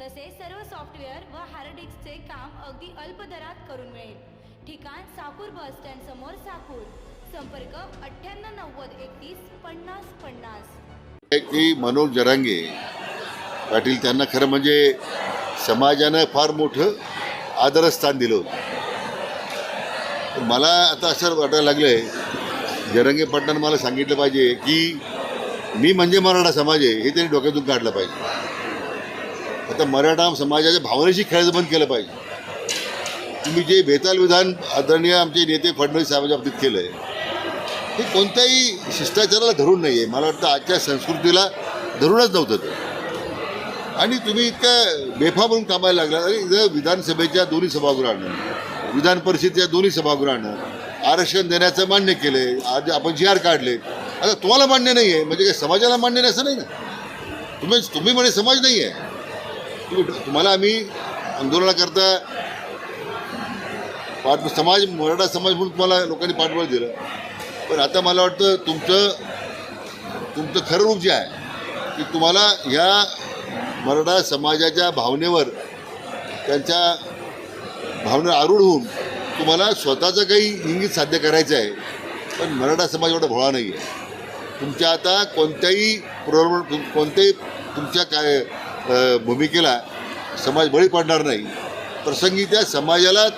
तसेच सर्व सॉफ्टवेअर व हार्ड डिस्कचे काम अगदी अल्प दरात करून मिळेल. ठिकाण साकूर बस स्टँड समोर साकूर. संपर्क अठ्ठ्याण्णव नव्वद एकतीस पन्नास पन्नास. की मनोज जरांगे पाटील त्यांना खरं म्हणजे समाजानं फार मोठं आदरस्थान दिलं होतं. मला आता असं वाटायला लागलं आहे जरंगे पाटणानं मला सांगितलं पाहिजे की मी म्हणजे मराठा समाज आहे हे त्यांनी डोक्यातून काढलं पाहिजे. आता मराठा समाजाच्या भावनेशी खेळायचं बंद केलं पाहिजे. तुम्ही जे बेताल विधान आदरणीय आमचे नेते फडणवीस साहेबांच्या बाबतीत केलं आहे हे कोणत्याही शिष्टाचाराला धरून नाही आहे मला वाटतं आजच्या संस्कृतीला धरूनच नव्हतं ते. आणि तुम्ही इतकं बेफा म्हणून कामायला लागला अरे इथं विधानसभेच्या दोन्ही सभागृहानं विधान परिषदेच्या दोन्ही सभागृहानं आरक्षण देण्याचं मान्य केलं आहे आज आपण जी आर काढले. आता तुम्हाला मान्य नाही आहे म्हणजे काय समाजाला मान्य नाही असं नाही ना? तुम्ही तुम्ही म्हणे समाज नाही आहे तुम्हाला आम्ही आंदोलनाकरता पाठ समाज मराठा समाज म्हणून तुम्हाला लोकांनी पाठबळ दिलं. पण आता मला वाटतं तुमचं तुमचं खरं रूप जे आहे की तुम्हाला ह्या मराठा समाजाच्या भावनेवर त्यांच्या भावनेवर आरूढ होऊन तुम्हाला स्वतःचं काही इंगित साध्य करायचं आहे. पण मराठा समाज एवढा भोळा नाही आहे तुमच्या आता कोणत्याही प्रलोभन कोणत्याही तुमच्या काय भूमिकेला समाज बळी पडणार नाही. प्रसंगी त्या समाजाला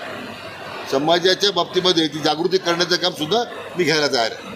समाजाच्या बाबतीमध्ये ती जागृती करण्याचं कामसुद्धा मी घ्यायला तयार आहे.